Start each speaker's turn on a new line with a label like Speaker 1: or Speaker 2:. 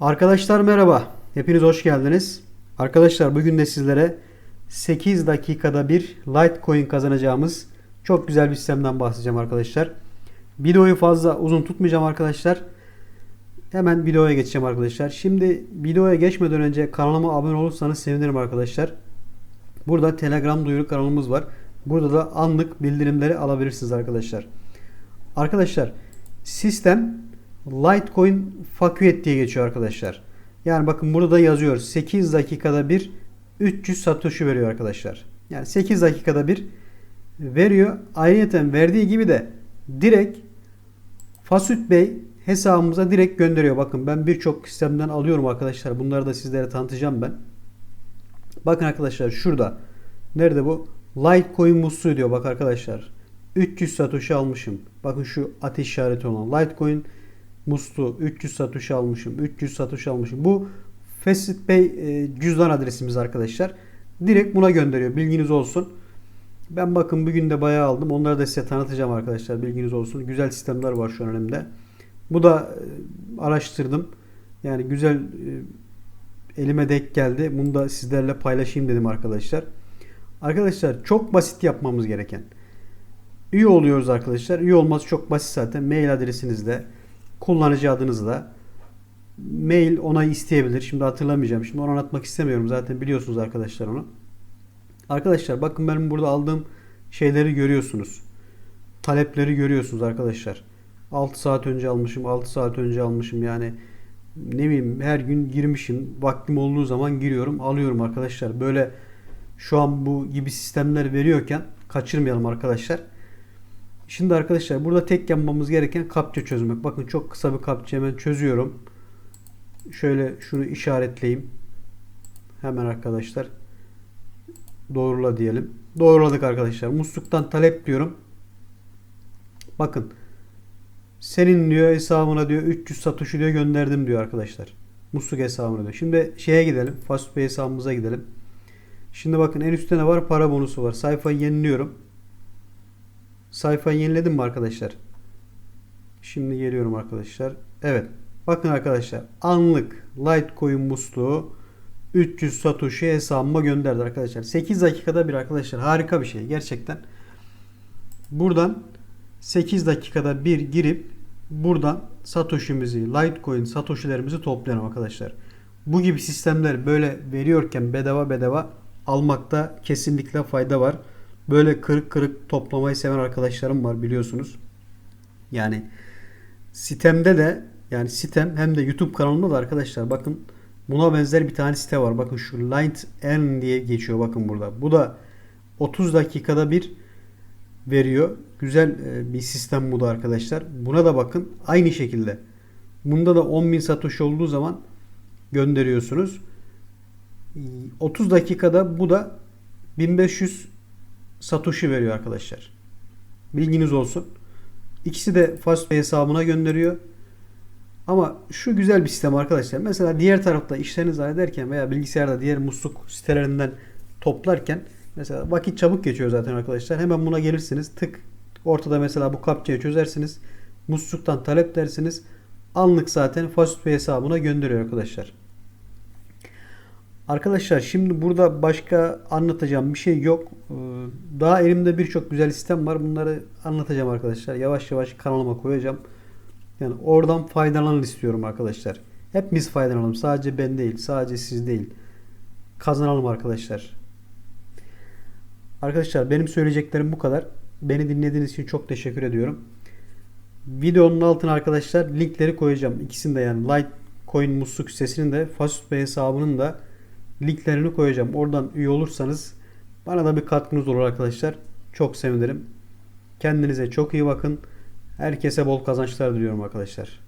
Speaker 1: Arkadaşlar merhaba. Hepiniz hoş geldiniz. Arkadaşlar bugün de sizlere 8 dakikada bir Litecoin kazanacağımız çok güzel bir sistemden bahsedeceğim arkadaşlar. Videoyu fazla uzun tutmayacağım arkadaşlar. Hemen videoya geçeceğim arkadaşlar. Şimdi videoya geçmeden önce kanalıma abone olursanız sevinirim arkadaşlar. Burada Telegram duyuru kanalımız var. Burada da anlık bildirimleri alabilirsiniz arkadaşlar. Arkadaşlar sistem Litecoin Fakuet diye geçiyor arkadaşlar. Yani bakın burada da yazıyor. 8 dakikada bir 300 satoshi veriyor arkadaşlar. Yani 8 dakikada bir veriyor. Ayrıca verdiği gibi de direkt Fasut Bey hesabımıza direkt gönderiyor. Bakın ben birçok sistemden alıyorum arkadaşlar. Bunları da sizlere tanıtacağım ben. Bakın arkadaşlar şurada. Nerede bu? Litecoin musluğu diyor bak arkadaşlar. 300 satoshi almışım. Bakın şu ateş işareti olan Litecoin musluğu 300 satoshi almışım. 300 satoshi almışım. Bu Facet Pay e, cüzdan adresimiz arkadaşlar. Direkt buna gönderiyor. Bilginiz olsun. Ben bakın bugün de bayağı aldım. Onları da size tanıtacağım arkadaşlar. Bilginiz olsun. Güzel sistemler var şu an önümde. Bu da e, araştırdım. Yani güzel e, elime denk geldi. Bunu da sizlerle paylaşayım dedim arkadaşlar. Arkadaşlar çok basit yapmamız gereken. Üye oluyoruz arkadaşlar. Üye olması çok basit zaten. Mail adresinizde, kullanıcı adınızla mail onayı isteyebilir. Şimdi hatırlamayacağım. Şimdi onu anlatmak istemiyorum. Zaten biliyorsunuz arkadaşlar onu. Arkadaşlar bakın benim burada aldığım şeyleri görüyorsunuz. Talepleri görüyorsunuz arkadaşlar. 6 saat önce almışım, 6 saat önce almışım yani ne bileyim her gün girmişim. Vaktim olduğu zaman giriyorum, alıyorum arkadaşlar. Böyle şu an bu gibi sistemler veriyorken kaçırmayalım arkadaşlar. Şimdi arkadaşlar burada tek yapmamız gereken kapça çözmek. Bakın çok kısa bir kapça hemen çözüyorum. Şöyle şunu işaretleyeyim. Hemen arkadaşlar. Doğrula diyelim. Doğruladık arkadaşlar. Musluktan talep diyorum. Bakın. Senin diyor hesabına diyor 300 satoshi diyor gönderdim diyor arkadaşlar. Musluk hesabına diyor. Şimdi şeye gidelim. Fastpay hesabımıza gidelim. Şimdi bakın en üstte ne var? Para bonusu var. Sayfayı yeniliyorum. Sayfayı yeniledim mi arkadaşlar? Şimdi geliyorum arkadaşlar. Evet. Bakın arkadaşlar. Anlık Litecoin musluğu 300 Satoshi hesabıma gönderdi arkadaşlar. 8 dakikada bir arkadaşlar. Harika bir şey. Gerçekten. Buradan 8 dakikada bir girip buradan Satoshi'mizi, Litecoin Satoshi'lerimizi toplayalım arkadaşlar. Bu gibi sistemler böyle veriyorken bedava bedava almakta kesinlikle fayda var. Böyle kırık kırık toplamayı seven arkadaşlarım var biliyorsunuz. Yani sitemde de yani sitem hem de YouTube kanalımda da arkadaşlar bakın buna benzer bir tane site var. Bakın şu Light Earn diye geçiyor bakın burada. Bu da 30 dakikada bir veriyor. Güzel e, bir sistem bu da arkadaşlar. Buna da bakın aynı şekilde. Bunda da 10.000 satoshi olduğu zaman gönderiyorsunuz. 30 dakikada bu da 1500 satoshi veriyor arkadaşlar. Bilginiz olsun. İkisi de Fastpay hesabına gönderiyor. Ama şu güzel bir sistem arkadaşlar. Mesela diğer tarafta işlerinizi hallederken veya bilgisayarda diğer musluk sitelerinden toplarken mesela vakit çabuk geçiyor zaten arkadaşlar. Hemen buna gelirsiniz. Tık ortada mesela bu kapçayı çözersiniz. Musluktan talep dersiniz. Anlık zaten Fastpay hesabına gönderiyor arkadaşlar. Arkadaşlar şimdi burada başka anlatacağım bir şey yok. Ee, Daha elimde birçok güzel sistem var. Bunları anlatacağım arkadaşlar. Yavaş yavaş kanalıma koyacağım. Yani oradan faydalanın istiyorum arkadaşlar. Hepimiz faydalanalım. Sadece ben değil. Sadece siz değil. Kazanalım arkadaşlar. Arkadaşlar benim söyleyeceklerim bu kadar. Beni dinlediğiniz için çok teşekkür ediyorum. Videonun altına arkadaşlar linkleri koyacağım. İkisini de yani Litecoin musluk sitesinin de Fastpay hesabının da linklerini koyacağım. Oradan üye olursanız bana da bir katkınız olur arkadaşlar. Çok sevinirim. Kendinize çok iyi bakın. Herkese bol kazançlar diliyorum arkadaşlar.